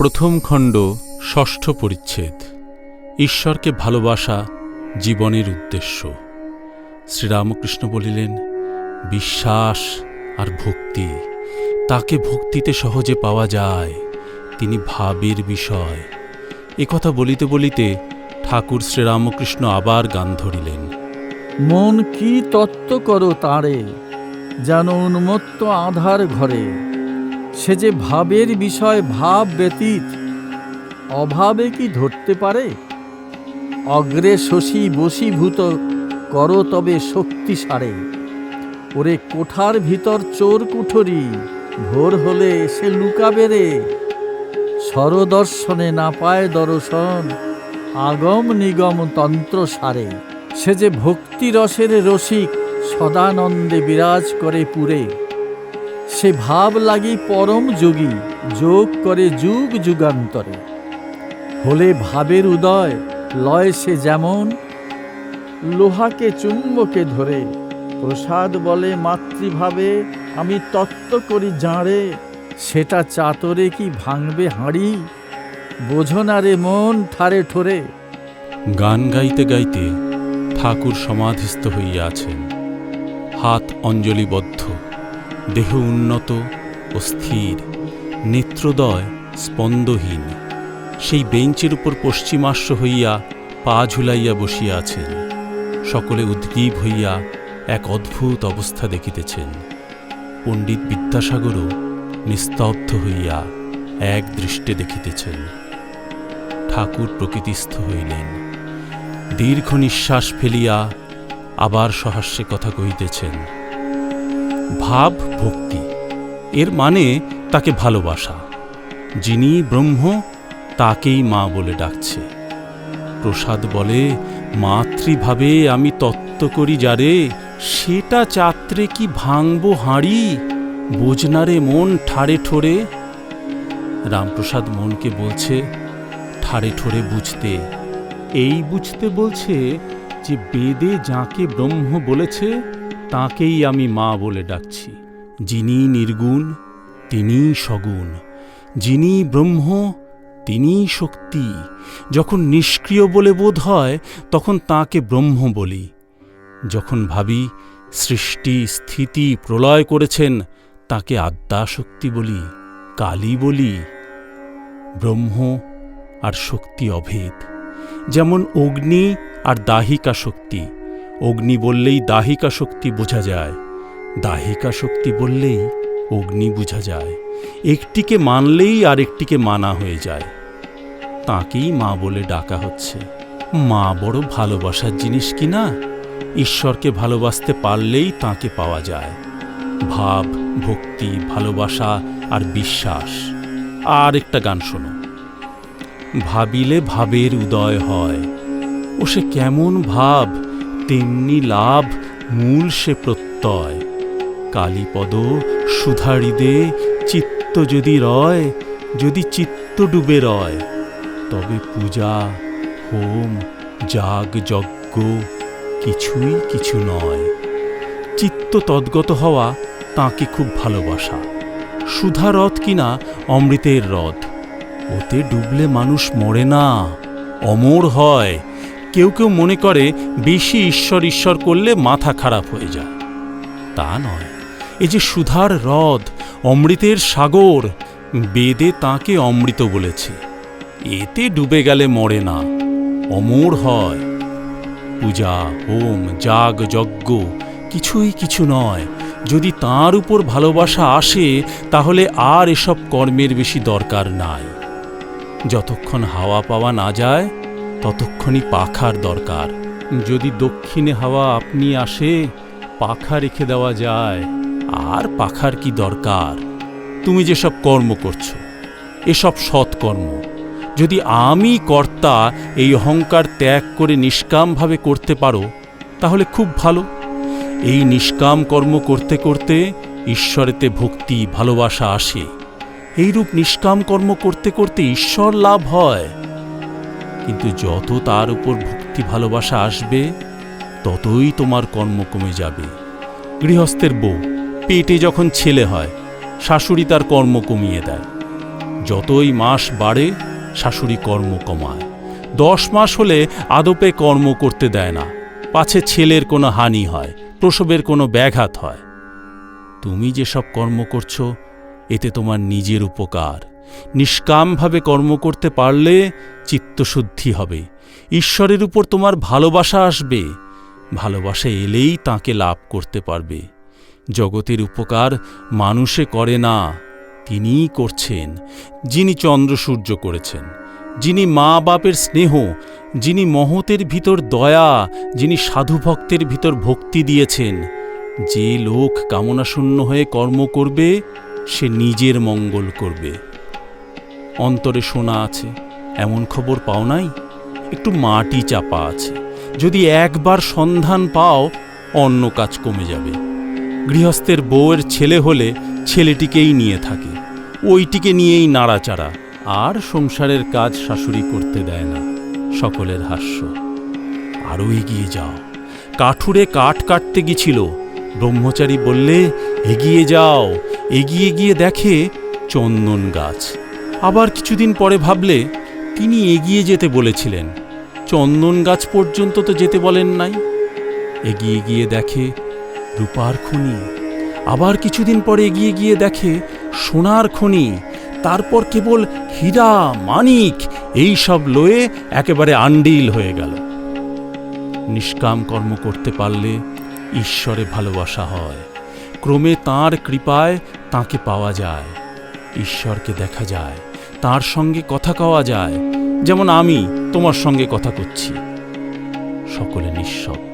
প্রথম খণ্ড, ষষ্ঠ পরিচ্ছেদ। ঈশ্বরকে ভালোবাসা জীবনের উদ্দেশ্য। শ্রীরামকৃষ্ণ বলিলেন, বিশ্বাস আর ভক্তি, তাকে ভক্তিতে সহজে পাওয়া যায়, তিনি ভাবের বিষয়। একথা বলিতে বলিতে ঠাকুর শ্রীরামকৃষ্ণ আবার গান ধরিলেন। মন কি তত্ত্ব করো তারে, যেন উন্মত্ত আধার ঘরে সে যে ভাবের বিষয় ভাব ব্যতীত, অভাবে কি ধরতে পারে? অগ্রে শশী বশীভূত করো তবে শক্তি সারে। ওরে কোঠার ভিতর চোর কুঠরি, ভোর হলে সে লুকাবে রে। স্বরদর্শনে না পায় দর্শন, আগম নিগম তন্ত্র সারে। সে যে ভক্তি রসের রসিক, সদানন্দে বিরাজ করে পুরে। সে ভাব লাগি পরম যোগী, যোগ করে যুগ যুগান্তরে। হলে ভাবের উদয়, লয় সে যেমন। লোহাকে চুম্বকে ধরে, প্রসাদ বলে মাতৃভাবে, আমি তত্ত্ব করি জাঁড়ে, সেটা চাতরে কি ভাঙবে হাঁড়ি? বোঝনারে মন ঠারে ঠোরে। গান গাইতে গাইতে ঠাকুর সমাধিস্থ হইয়া আছেন হাত অঞ্জলিবদ্ধ। দেহ উন্নত ও স্থির, নেত্রদয় স্পন্দহীন। সেই বেঞ্চের উপর পশ্চিমাশ্ব হইয়া পা ঝুলাইয়া বসিয়া আছেন। সকলে উদ্গ্রীব হইয়া এক অদ্ভুত অবস্থা দেখিতেছেন। পণ্ডিত বিদ্যাসাগরও নিস্তব্ধ হইয়া এক দৃষ্টে দেখিতেছেন। ঠাকুর প্রকৃতিস্থ হইলেন। দীর্ঘ নিঃশ্বাস ফেলিয়া আবার সহাস্যে কথা কহিতেছেন ভাব ভক্তি। এর মানে তাকে ভালোবাসা। যিনি ব্রহ্ম, তাকেই মা বলে ডাকছে। প্রসাদ বলে, মাতৃভাবে আমি তত্ত্ব করি যারে, সেটা চাত্রে কি ভাঙব হাঁড়ি? বোঝনারে মন ঠাড়ে ঠোরে রামপ্রসাদ মনকে বলছে, ঠাড়ে ঠোরে বুঝতে। এই বুঝতে বলছে যে বেদে যাকে ব্রহ্ম বলেছে তাকেই আমি মা বলে ডাকছি। যিনি নির্গুণ তিনিই সগুণ। যিনি ব্রহ্ম তিনিই শক্তি। যখন নিষ্ক্রিয় বলে বোধ হয়, তখন তাকে ব্রহ্ম বলি। যখন ভাবি সৃষ্টি, স্থিতি প্রলয় করেছেন, তাকে আদ্যাশক্তি বলি, কালী বলি। ব্রহ্ম আর শক্তি অভেদ। যেমন অগ্নি আর দাহিকা শক্তি। অগ্নি বললেই দাহিকা শক্তি বোঝা যায়। দাহিকা শক্তি বললেই অগ্নি বোঝা যায়। একটিকে মানলেই আরেকটিকে মানা হয়ে যায়। তাকেই মা বলে ডাকা হচ্ছে। মা বড় ভালোবাসার জিনিস কি না? ঈশ্বরকে ভালোবাসতে পারলেই তাকে পাওয়া যায়। ভাব, ভক্তি, ভালোবাসা আর বিশ্বাস। আর একটা গান শোনো। ভাবিলে ভাবের উদয় হয়। ও সে কেমন ভাব! তেমনি লাভ মূল সে প্রত্যয়। কালীপদ সুধারিদে চিত্ত যদি রয়, যদি চিত্ত ডুবে রয়, তবে পূজা, হোম, যাগ, যজ্ঞ কিছুই কিছু নয়। চিত্ত তদ্গত হওয়া তাকে খুব ভালোবাসা। সুধা রথ কিনা অমৃতের রথ। ওতে ডুবলে মানুষ মরে না, অমর হয় কেউ কেউ মনে করে বেশি ঈশ্বর ঈশ্বর করলে মাথা খারাপ হয়ে যায়। তা নয়। এ যে সুধার হ্রদ অমৃতের সাগর, বেদে তাকে অমৃত বলেছে। এতে ডুবে গেলে মরে না। অমর হয়। পূজা, হোম, যাগ, যজ্ঞ কিছুই কিছু নয়। যদি তার উপর ভালোবাসা আসে, তাহলে আর এসব কর্মের বেশি দরকার নাই। যতক্ষণ হাওয়া পাওয়া না যায় ততক্ষণই পাখার দরকার। যদি দক্ষিণে হাওয়া আপনি আসে, পাখা রেখে দেওয়া যায়। আর পাখার কি দরকার? তুমি যেসব কর্ম করছ, এসব সৎকর্ম। যদি আমি কর্তা এই অহংকার ত্যাগ করে নিষ্কামভাবে করতে পারো, তাহলে খুব ভালো। এই নিষ্কাম কর্ম করতে করতে ঈশ্বরেতে ভক্তি, ভালোবাসা আসে। এইরূপ নিষ্কাম কর্ম করতে করতে ঈশ্বর লাভ হয়। কিন্তু যত তার উপর ভক্তি ভালোবাসা আসবে, ততই তোমার কর্ম কমে যাবে। গৃহস্থের বউ, পেটে যখন ছেলে হয়, শাশুড়ি তার কর্ম কমিয়ে দেয়। যতই মাস বাড়ে, শাশুড়ি কর্ম কমায়। দশ মাস হলে আদপে কর্ম করতে দেয় না। পাছে ছেলের কোনো হানি হয়, প্রসবের কোনো ব্যাঘাত হয়। তুমি যেসব কর্ম করছ, এতে তোমার নিজের উপকার। নিষ্কামভাবে কর্ম করতে পারলে চিত্তশুদ্ধি হবে। ঈশ্বরের উপর তোমার ভালোবাসা আসবে। ভালোবাসা এলেই তাকে লাভ করতে পারবে। জগতের উপকার মানুষে করে না, তিনিই করছেন, যিনি চন্দ্র সূর্য করেছেন, যিনি মা বাপের স্নেহ, যিনি মহতের ভিতর দয়া, যিনি সাধু ভক্তের ভিতর ভক্তি দিয়েছেন। যে লোক কামনাশূন্য হয়ে কর্ম করবে, সে নিজের মঙ্গল করবে। অন্তরে শোনা আছে, এমন খবর পাও নাই? একটু মাটি চাপা আছে। যদি একবার সন্ধান পাও, অন্য কাজ কমে যাবে। গৃহস্থের বউয়ের ছেলে হলে ছেলেটিকেই নিয়ে থাকে। ওইটিকে নিয়েই নাড়াচাড়া। আর সংসারের কাজ শাশুড়ি করতে দেয় না। সকলের হাস্য। আরও এগিয়ে যাও। কাঠুরে কাঠ কাটতে গিয়েছিল ব্রহ্মচারী বললে, এগিয়ে যাও। এগিয়ে গিয়ে দেখে চন্দন গাছ। আবার কিছুদিন পরে ভাবলে তিনি এগিয়ে যেতে বলেছিলেন। চন্দন গাছ পর্যন্ত তো যেতে বলেন নাই। এগিয়ে গিয়ে দেখে রূপার খনি। আবার কিছুদিন পরে এগিয়ে গিয়ে দেখে সোনার খনি। তারপর কেবল হীরা, মানিক, এই সব লয়ে একেবারে আন্ডিল হয়ে গেল। নিষ্কাম কর্ম করতে পারলে ঈশ্বরে ভালোবাসা হয়। ক্রমে তার কৃপায় তাকে পাওয়া যায়। ঈশ্বরকে দেখা যায়। তার সঙ্গে কথা কওয়া যায় যেমন আমি তোমার সঙ্গে কথা করছি। সকলে নিঃশব্দ।